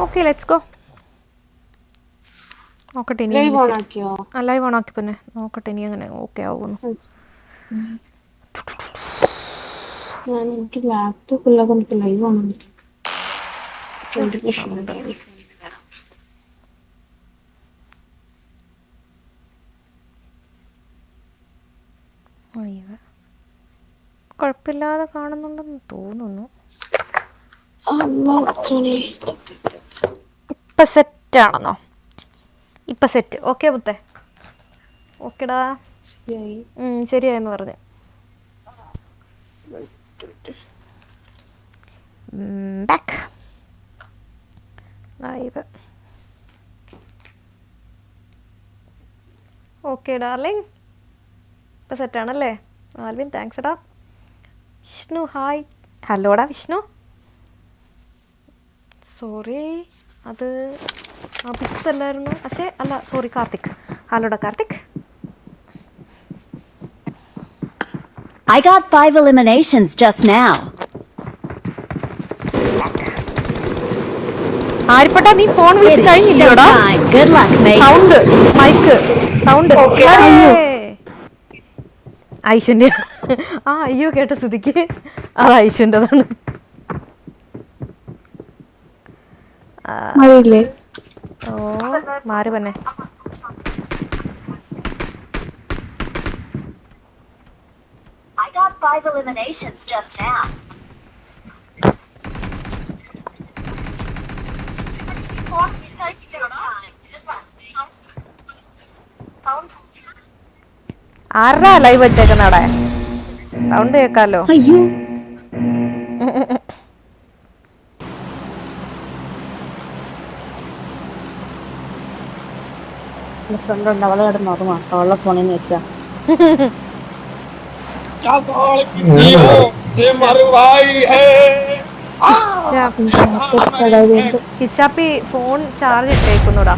Okay let's go നോക്കട്ടെ ഇനി live on ആക്കി പിന്നെ. നോക്കട്ടെ ഇനി അങ്ങനെ ഓക്കെ ആവുന്നു. കുഴപ്പമില്ലാതെ കാണുന്നുണ്ടെന്ന് തോന്നുന്നു. ഇപ്പം സെറ്റ് ആണെന്നോ? ഇപ്പം സെറ്റ് ഓക്കെ മുത്തേ. ഓക്കെടാ ശരിയായെന്ന് പറഞ്ഞു. ബാക്ക് ലൈവ് ഓക്കെ ഡാർലിംഗ് ഇപ്പം സെറ്റാണല്ലേ ആൽവിൻ താങ്ക്സ് എടാ. വിഷ്ണു ഹായ് ഹലോടാ വിഷ്ണു. സോറി അത് ആ പിക്സ് അല്ലായിരുന്നു. പക്ഷേ അല്ല sorry Karthik. ഹലോടാ Karthik. I got five eliminations just now. ആരിപ്പെട്ട നീ ഫോൺ വിളിച്ച് കഴിഞ്ഞില്ലോടാ? Good Good luck, mates. Sound mic sound Aishwarya. ആ അയ്യോ കേട്ട സ്ഥിതിക്ക്. അത് ഐശ്വര്യന്റെതാണ് മഴയില്ലേ? ഓ മാറി തന്നെ I got five eliminations just now. ആരുടെ ലൈവ് വെച്ചേക്കുന്നവിടെ സൗണ്ട് കേക്കാലോ. അയ്യോ. എന്റെ ഫ്രണ്ട് ഉണ്ട് അവളെ കിടന്ന് ഓർമ്മ അവളെ ഫോണിൽ നിന്ന് വെച്ചാ. കിച്ചാപ്പി ഫോൺ ചാർജ് ഇട്ടേക്കുന്നുടാ.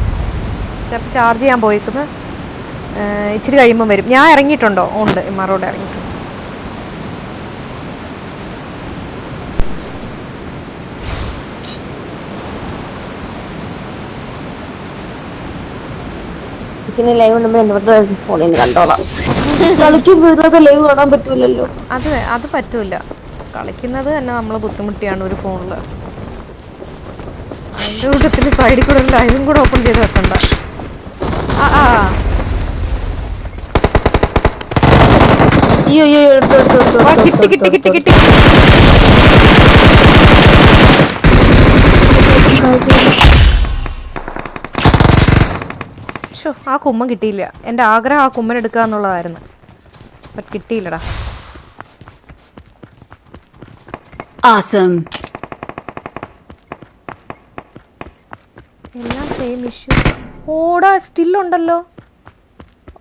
കിച്ചാപ്പി ചാർജ് ചെയ്യാൻ പോയിക്കുന്നു. ഇച്ചിരി കഴിയുമ്പോൾ വരും. ഞാൻ ഇറങ്ങിയിട്ടുണ്ടോ? ഉണ്ട്. ഇമ്മാറോട് ഇറങ്ങിയിട്ടുണ്ട്. ഇതിന് ലൈവ് ഉണ്ടെങ്കിൽ എന്റെ ഫോണിൽ നിന്ന് കണ്ടോളാം. കളിക്കുമ്പോഴത്തെ ലൈവ് കാണാൻ പറ്റൂലല്ലോ. അത് അത് പറ്റൂല. കളിക്കുന്നത് തന്നെ നമ്മൾ ബുദ്ധിമുട്ടിയാണ് ഒരു ഫോണിൽ അതിന്റെ കൂട്ടത്തിൽ സൈഡിൽ കൂടെ ലൈവും കൂടെ ഓപ്പൺ ചെയ്ത് വെക്കണ്ട. ആ ആ. അയ്യോ അയ്യോ എടുത്തു എടുത്തു ആ, കിട്ടി കിട്ടി കിട്ടി കിട്ടി ശ്ശോ, ആ കുമ്മൻ കിട്ടിയില്ല. എന്റെ ആഗ്രഹം ആ കുമ്മൻ എടുക്കുക എന്നുള്ളതായിരുന്നു. ബട്ട് കിട്ടിയില്ലടാ. ആസം എല്ലാം സെയിം ഇഷ്യൂ ഓടാ സ്റ്റിൽ ഉണ്ടല്ലോ.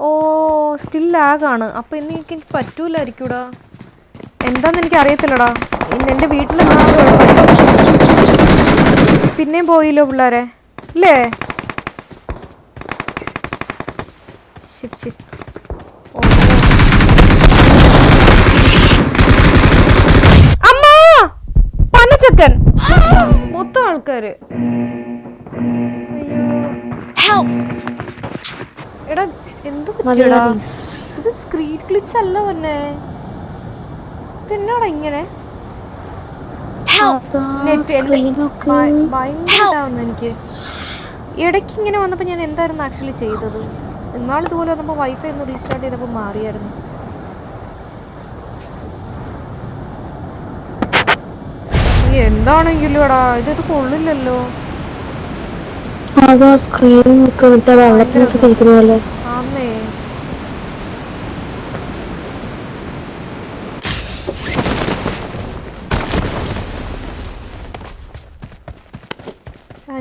ഓ സ്റ്റിൽ ലാഗാണ് അപ്പം ഇന്ന് എനിക്ക് എനിക്ക് പറ്റൂലായിരിക്കൂടാ. എന്താന്ന് എനിക്ക് അറിയത്തില്ലടാ. ഇന്ന് എന്റെ വീട്ടിൽ പിന്നെയും പോയില്ലോ പിള്ളേരെ. ഇല്ലേ? Shit, shit. ഓ. അമ്മ പനച്ചക്കൻ മൊത്തം ആൾക്കാര്! എടാ എന്ത് മതി, പറ്റിയടാ ഇത് സ്ക്രീൻ ക്ലിച്ച് അല്ല തന്നെ ഇതെന്നാടാ ഇങ്ങനെ! നെറ്റ്. ഭയങ്കരമാവുന്നു എനിക്ക് ഇടയ്ക്ക് ഇങ്ങനെ വന്നപ്പോൾ ഞാൻ എന്തായിരുന്നു ആക്ച്വലി ചെയ്തത് ഇന്നാൾ ഇതുപോലെ വന്നപ്പോൾ വൈഫൈ ഒന്ന് റീസ്റ്റാർട്ട് ചെയ്തപ്പോൾ മാറിയായിരുന്നു. എന്താണെങ്കിലും എടാ ഇതൊരു കൊള്ളില്ലല്ലോ. അതാ സ്ക്രീൻ വിട്ട വെള്ളത്തിനൊക്കെ കളിക്കുന്ന പോലെ ആന്നേ.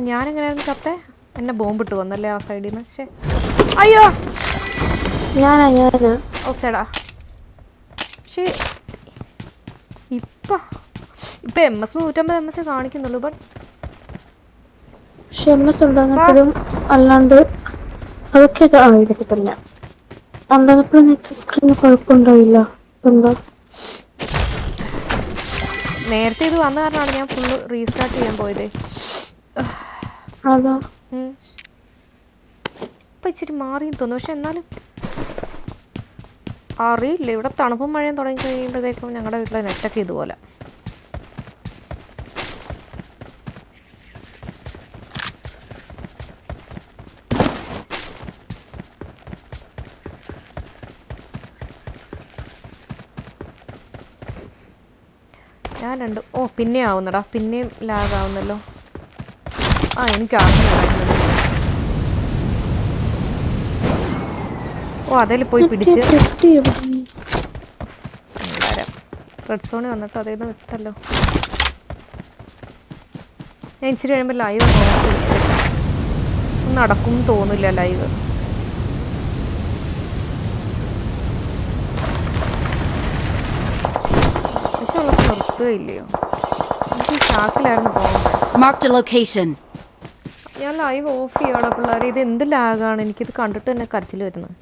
ഞാനെങ്ങനെയായിരുന്നു കത്തെ എന്നെ ബോംബിട്ട് വന്നല്ലേ ആ സൈഡിൽ നിന്ന് പക്ഷേ അയ്യോ. ഞാനാ ഞാനാ. ഓക്കേടാ. പക്ഷേ ഇപ്പൊ. ഇപ്പൊ എം എസ് നൂറ്റമ്പത് എം എസ് കാണിക്കുന്നുള്ളൂ ബട്ട് പക്ഷെ എം എസ് ഉണ്ടാകുമ്പോഴും അല്ലാണ്ട് അതൊക്കെ തന്നെ ഉണ്ടാകുമ്പോഴും നെറ്റ് സ്ക്രീൻ കുഴപ്പമുണ്ടാവില്ല എന്താ? നേരത്തെ ഇത് വന്ന കാരണമാണ് ഞാൻ ഫുള്ള് റീസ്റ്റാർട്ട് ചെയ്യാൻ പോയത്. അതാ. ഇപ്പൊ ഇച്ചിരി മാറിയും തോന്നുന്നു. പക്ഷെ എന്നാലും അറിയില്ല. ഇവിടെ തണുപ്പും മഴയും തുടങ്ങി കഴിയുമ്പോഴത്തേക്കും ഞങ്ങളുടെ വീട്ടിലെ നെറ്റൊക്കെ ഇതുപോലെ. ഞാൻ രണ്ട് ഓ പിന്നെ ആവുന്നടാ പിന്നെയും ലാഗ് ആവുന്നല്ലോ. ആ എനിക്ക് ആവുന്നില്ല ഓ അതിൽ പോയി പിടിച്ച്. റെഡ് സോണിൽ വന്നിട്ട് അതേ വിട്ടല്ലോ. ഞാൻ ഇച്ചിരി കഴിയുമ്പോൾ ലൈവ് ഒന്നും നടക്കും തോന്നില്ല ലൈവ് പക്ഷെ നിർത്തുകയില്ലയോ? എനിക്ക് പോകുന്നത് ഞാൻ ലൈവ് ഓഫ് ചെയ്യാടാ പിള്ളേർ ഇത് എന്ത് ലാഗാണ് എനിക്കിത് കണ്ടിട്ട് തന്നെ കരച്ചിൽ വരുന്നത്.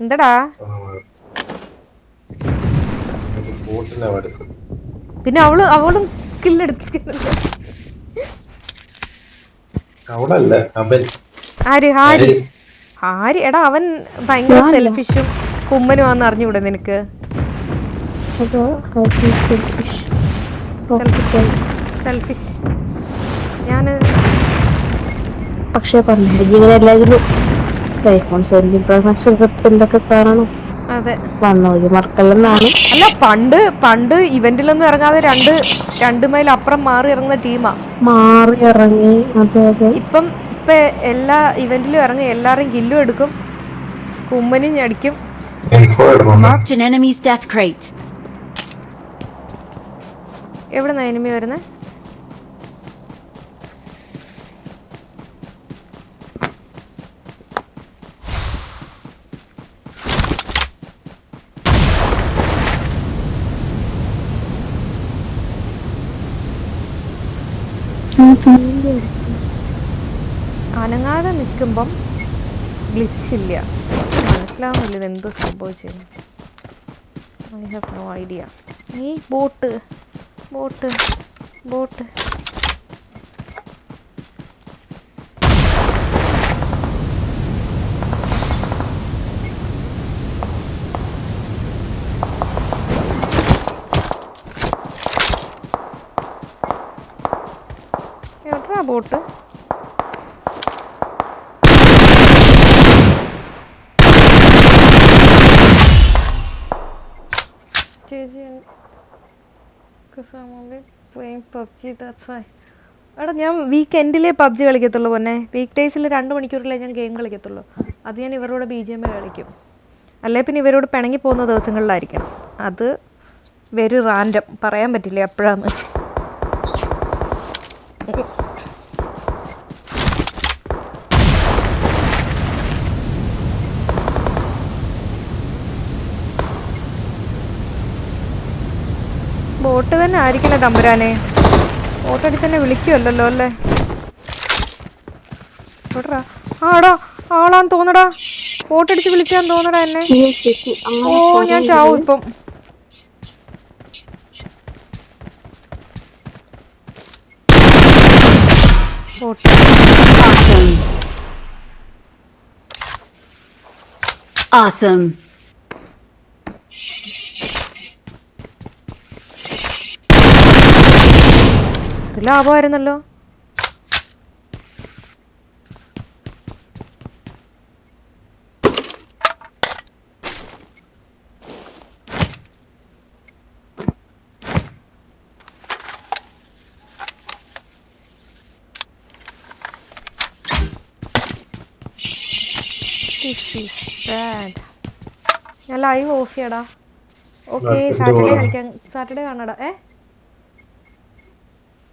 എന്തടാ? പിന്നെ അവൾ അവളും അവളല്ല? അവൻ. ആര്? ഹാരി ഹാരി എടാ അവൻ ഭയങ്കര സെൽഫിഷും കുമ്മനും ആന്ന് അറിഞ്ഞൂടെ നിനക്ക്. സെൽഫിഷ് ഞാൻ പക്ഷെ ഇങ്ങനെ എല്ലാവരും ഐഫോൺ സെവന്റീൻ പ്രോ മാക്സ് എന്തൊക്കെ കാണണം. അതെ. വന്നു ഒരു മറക്കല്ലെന്നാണ് അല്ല പണ്ട് പണ്ട് ഇവന്റിലൊന്നും ഇറങ്ങാതെ രണ്ട് രണ്ട് മൈൽ അപ്പുറം മാറി ഇറങ്ങുന്ന ടീമാ. മാറി ഇറങ്ങി അതെ അതെ. ഇപ്പം ഇപ്പൊ എല്ലാ ഇവന്റിലും ഇറങ്ങി എല്ലാവരും കില്ലും എടുക്കും കുമ്മനും ഞടിക്കും. Marked an enemy's death crate. എവിടെ നിന്നാ എനിമി വരുന്നത് നിൽക്കുമ്പം ഗ്ലിച്ചില്ല മനസ്സിലാവുന്നില്ല ഇത് എന്തോ സംഭവിച്ചു. ഐ ഹാവ് നോ ഐഡിയ ഈ ബോട്ട് ബോട്ട് ബോട്ട്. ബോട്ട്? ചേച്ചി എടാ ഞാൻ വീക്കെൻഡിലേ പബ്ജി കളിക്കത്തുള്ളൂ പൊന്നെ. വീക്ക് ഡേയ്സിൽ രണ്ട് മണിക്കൂറിലേ ഞാൻ ഗെയിം കളിക്കത്തുള്ളൂ. അത് ഞാൻ ഇവരോട് ബി ജി എം കളിക്കും. അല്ലേ പിന്നെ ഇവരോട് പിണങ്ങി പോകുന്ന ദിവസങ്ങളിലായിരിക്കണം. അത് വെരി റാൻഡം പറയാൻ പറ്റില്ല എപ്പോഴാന്ന്. ബോട്ട് തന്നെ ആയിരിക്കില്ല തമ്പുരാനെ. ഓട്ടടി തന്നെ വിളിക്കുമല്ലോ അല്ലേ? ബോട്ടറാ ആടാ ആളാന്ന് തോന്നടാ ഓട്ടടിച്ച് വിളിച്ചാന്ന് തോന്നടാ എന്നെ. ഓ ഞാൻ ചാവും ഇപ്പം. Awesome. ലാഭമായിരുന്നല്ലോ. ഞാൻ ലൈവ് ഓഫ് ചെയ്യടാ. Okay Saturday? കളിക്കാൻ സാറ്റർഡേ കാണടാ. ഏ?